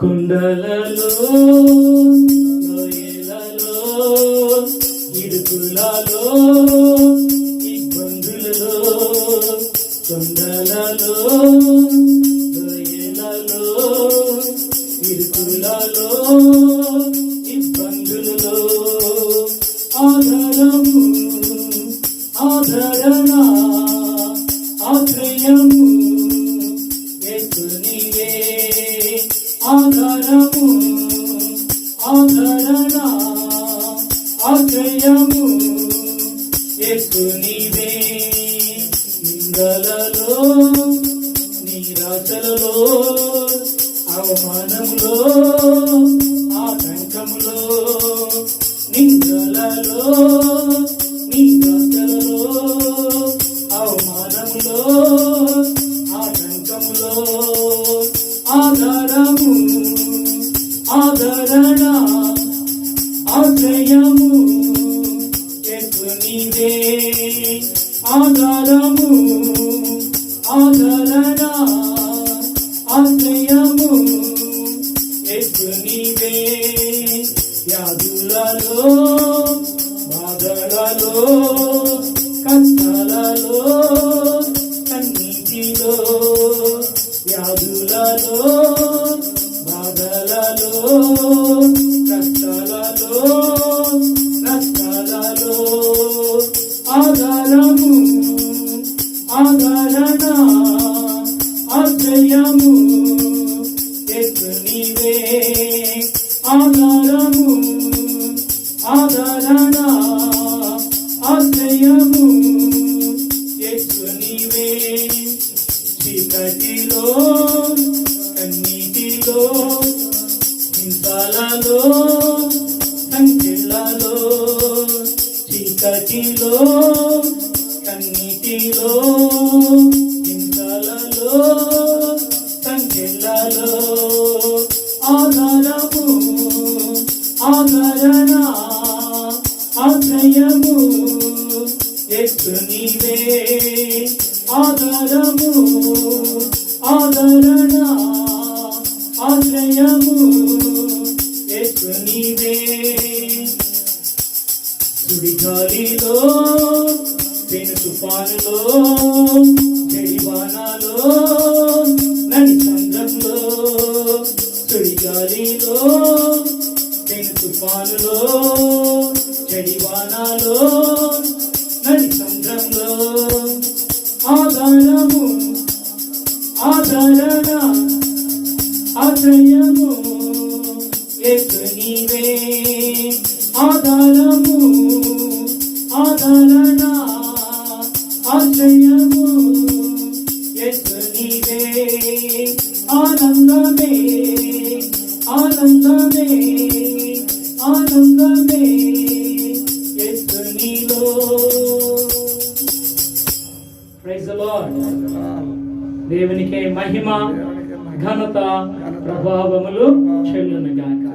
కుండలలో లోయలలో ఇరుకులలో ఇబ్బందులలో కొండలలో లోయలలో ఇరుకులలో ఇబ్బందులలో. ఆధారము ఆదరణ ఆశ్రయము యేసునివే ఆధారము ఆదరణ ఆశ్రయము యేసునివే నిందలలో నిరాశలలో అవమానములో ఆదరణ ఆశ్రయము యేసునివే ఆధారము ఆదరణ ఆశ్రయము యేసునివే వ్యాధులలో బాధలలో కష్టాలలో కన్నీటిలో వ్యాధులలో బాధలలో కష్టాలలో నష్టాలలో ఆధారము ఆదరణ ఆశ్రయము నీవే? ఆధారము ఆదరణ ఆశ్రయము హింసాలలో సంఖ్యలలో చీకటిలో కన్నీటిలో హింసలలో సంఖ్యలలో ఆధారము ఆదరణ ఆశ్రయము ఎక్కువ నీవే. ఆధారము నీవే సుడిగాలిలో పెను తుఫానులో జడివానాలో నడి సంద్రంలో సుడిగాలిలో పెను తుఫానులో జడివానాలో నడి చంద్రంలో ఆధారము ఆధారణ ఆశ్రయము ఎత్తు నీవే. ఆధారము ఆదరణ ఆశ్రయము ఎత్తు నీవే. ఆనందమే ఆనందమే ఆనందమే ఎత్తు నీలో ప్రైజ్ దేవునికే మహిమ ఘనత ప్రభావములు చెల్లును గాక